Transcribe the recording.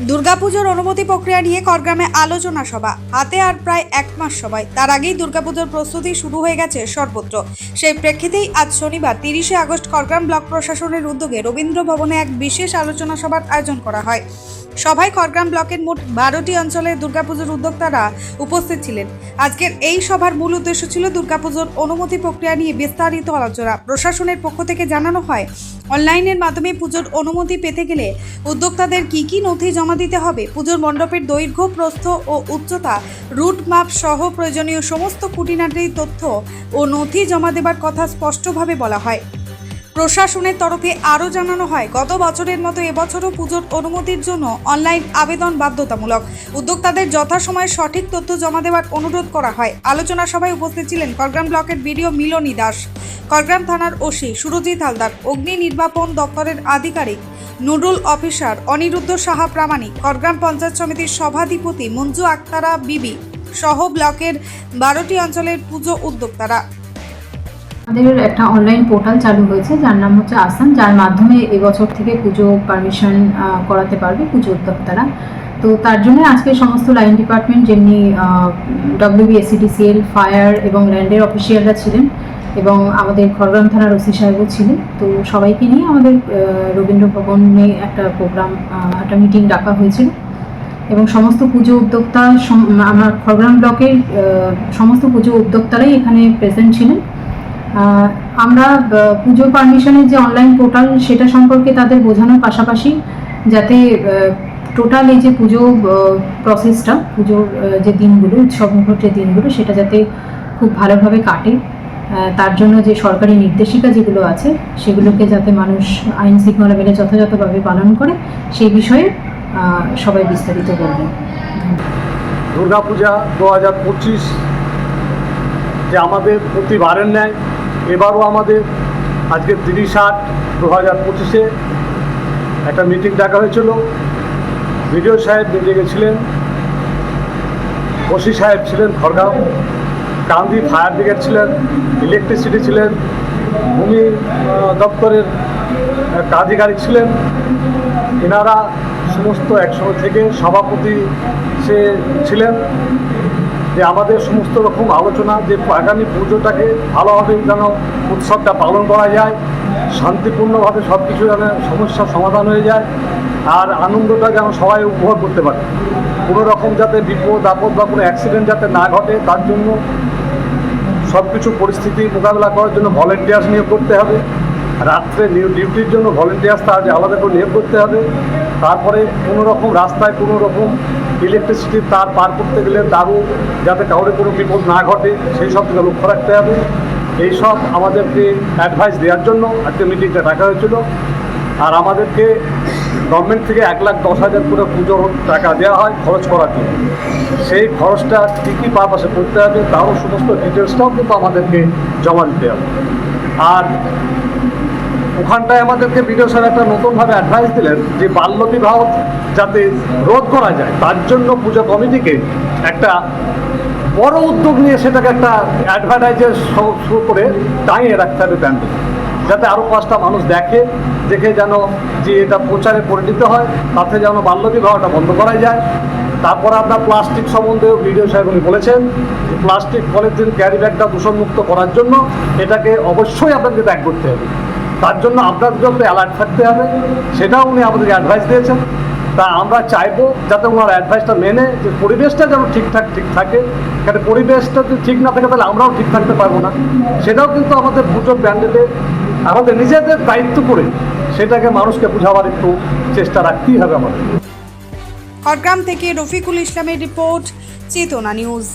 দুর্গাপুজোর অনুমতি প্রক্রিয়া নিয়ে করগ্রামে আলোচনা সভা। হাতে আর প্রায় এক মাস সময়। তার আগেই দুর্গাপুজোর প্রস্তুতি শুরু হয়ে গেছে সর্বত্র। সেই প্রেক্ষিতেই আজ শনিবার, তিরিশে আগস্ট করগ্রাম ব্লক প্রশাসনের উদ্যোগে রবীন্দ্র ভবনে এক বিশেষ আলোচনা সভার আয়োজন করা হয়। সভায় খড়গ্রাম ব্লকের মোট বারোটি অঞ্চলের দুর্গাপুজোর উদ্যোক্তারা উপস্থিত ছিলেন। আজকের এই সভার মূল উদ্দেশ্য ছিল দুর্গাপুজোর অনুমতি প্রক্রিয়া নিয়ে বিস্তারিত আলোচনা। প্রশাসনের পক্ষ থেকে জানানো হয়, অনলাইনের মাধ্যমে পুজোর অনুমতি পেতে গেলে উদ্যোক্তাদের কি কি নথি জমা দিতে হবে, পুজোর মণ্ডপের দৈর্ঘ্য, প্রস্থ ও উচ্চতা, রুট মাপ সহ প্রয়োজনীয় সমস্ত খুঁটিনাটি তথ্য ও নথি জমা দেবার কথা স্পষ্টভাবে বলা হয়। প্রশাসনের তরফে আরও জানানো হয়, গত বছরের মতো এবছরও পুজোর অনুমতির জন্য অনলাইন আবেদন বাধ্যতামূলক। উদ্যোক্তাদের যথাসময়ে সঠিক তথ্য জমা দেওয়ার অনুরোধ করা হয়। আলোচনা সভায় উপস্থিত ছিলেন করগ্রাম ব্লকের বিডিও মিলনী দাস, করগ্রাম থানার ওসি সুরজিৎ হালদার, অগ্নি নির্বাপন দপ্তরের আধিকারিক নুডুল অফিসার, অনিরুদ্ধ সাহা প্রামাণিক, করগ্রাম পঞ্চায়েত সমিতির সভাধিপতি মঞ্জু আক্তারা, বিবি সহ ব্লকের বারোটি অঞ্চলের পুজো উদ্যোক্তারা। আমাদের একটা অনলাইন পোর্টাল চালু হয়েছে, যার নাম হচ্ছে আসান যার মাধ্যমে এবছর থেকে পুজো পারমিশন করাতে পারবে পুজো উদ্যোক্তারা। তো তার জন্য আজকে সমস্ত লাইন ডিপার্টমেন্ট যেমনি ডব্লিউবিএসিডিসিএল ফায়ার এবং ল্যান্ডের অফিসিয়ালরা ছিলেন এবং আমাদের খড়গ্রাম থানার ওসি সাহেবও ছিলেন। তো সবাইকে নিয়ে আমাদের রবীন্দ্র ভবনে একটা প্রোগ্রাম একটা মিটিং ডাকা হয়েছিল। এবং সমস্ত পুজো উদ্যোক্তা আমার খড়গ্রাম ব্লকের সমস্ত পুজো উদ্যোক্তারাই এখানে প্রেজেন্ট ছিলেন। আমরা পুজো পারমিশনের যে অনলাইন পোর্টাল সেটা সম্পর্কে তাদের বোঝানোর পাশাপাশি যাতে টোটাল এই যে পুজো প্রসেসটা পুজোর যে দিনগুলো উৎসবমুখর যে দিনগুলো, সেটা যাতে খুব ভালোভাবে কাটে। তার জন্য যে সরকারি নির্দেশিকা যেগুলো আছে, সেগুলোকে যাতে মানুষ আইন শৃঙ্খলা মেনে যথাযথভাবে পালন করে, সেই বিষয়ে সবাই বিস্তারিত বলবেন দুর্গাপূজা দু হাজার পঁচিশ যে আমাদের প্রতিবারের ন্যায় এবারও আমাদের আজকে তিরিশ আট দু হাজার পঁচিশে একটা মিটিং ডাকা হয়েছিল। বিডিও সাহেব নিজে গেছিলেন, ওসি সাহেব ছিলেন খড়গাঁও কান্দি ফায়ার ব্রিগেড ছিলেন ইলেকট্রিসিটি ছিলেন, ভূমি দপ্তরের আধিকারিক ছিলেন। এনারা সমস্ত একসঙ্গে থেকে সভাপতি সে ছিলেন। যে আমাদের সমস্ত রকম আলোচনা, যে আগামী পুজোটাকে ভালোভাবে যেন উৎসবটা পালন করা যায়, শান্তিপূর্ণভাবে সব কিছু যেন সমস্যার সমাধান হয়ে যায়, আর আনন্দটা যেন সবাই উপভোগ করতে পারে। কোনো রকম যাতে বিপদ, আপদ বা কোনো অ্যাক্সিডেন্ট যাতে না ঘটে, তার জন্য সব কিছু পরিস্থিতি মোকাবেলা করার জন্য ভলেন্টিয়ার্স নিয়োগ করতে হবে। রাত্রে নিউ ডিউটির জন্য ভলেন্টিয়ার্স তার আলাদা করে নিয়োগ করতে হবে। তারপরে কোনো রকম রাস্তায় কোনো রকম ইলেকট্রিসিটির তার পার করতে গেলে তারও যাতে কাউরে কোনো বিপদ না ঘটে, সেই সব দিকে লক্ষ্য রাখতে হবে। এইসব আমাদেরকে অ্যাডভাইস দেওয়ার জন্য আজকে মিটিংটা ডাকা হয়েছিল। আর আমাদেরকে গভর্নমেন্ট থেকে এক লাখ দশ হাজার করে পুজোর টাকা দেওয়া হয় খরচ করার জন্য। সেই খরচটা কী কী পারপাসে করতে হবে, তারও সমস্ত ডিটেলসটাও কিন্তু আমাদেরকে জমা দিতে হবে। আর ওখানটায় আমাদেরকে বিডিও স্যার একটা নতুনভাবে অ্যাডভাইস দিলেন যে বাল্য বিবাহ যাতে রোধ করা যায়, তার জন্য পুজো কমিটিকে একটা বড় উদ্যোগ নিয়ে সেটাকে একটা অ্যাডভার্টাইজের শুরু করে টাঙিয়ে রাখতে হবে ব্যান্ডে যাতে আরও পাঁচটা মানুষ দেখে দেখে যেন যে এটা প্রচারে পরিণত হয়, তাতে যেন বাল্যবিবাহটা বন্ধ করা যায়। তারপর আপনার প্লাস্টিক সম্বন্ধেও ভিডিও সাহেব উনি বলেছেন যে প্লাস্টিক পলিথিন ক্যারি ব্যাগটা দূষণমুক্ত করার জন্য এটাকে অবশ্যই আপনাকে ত্যাগ করতে হবে। তার জন্য আপনাদের জন্য অ্যালার্ট থাকতে হবে। সেটাও উনি আমাদেরকে অ্যাডভাইস দিয়েছেন। তা আমরা চাইব যাতে ওনার অ্যাডভাইসটা মেনে যে পরিবেশটা যেন ঠিকঠাক ঠিক থাকে। কারণ পরিবেশটা যদি ঠিক না থাকে তাহলে আমরাও ঠিক থাকতে পারব না। সেটাও কিন্তু আমাদের পুজোর ব্যান্ডেতে আমাদের নিজেদের দায়িত্ব করে সেটাকে মানুষকে বোঝাবার একটু চেষ্টা রাখতেই হবে আমাদের। খড়গ্রাম থেকে রফিকুল ইসলামের রিপোর্ট, চেতনা নিউজ।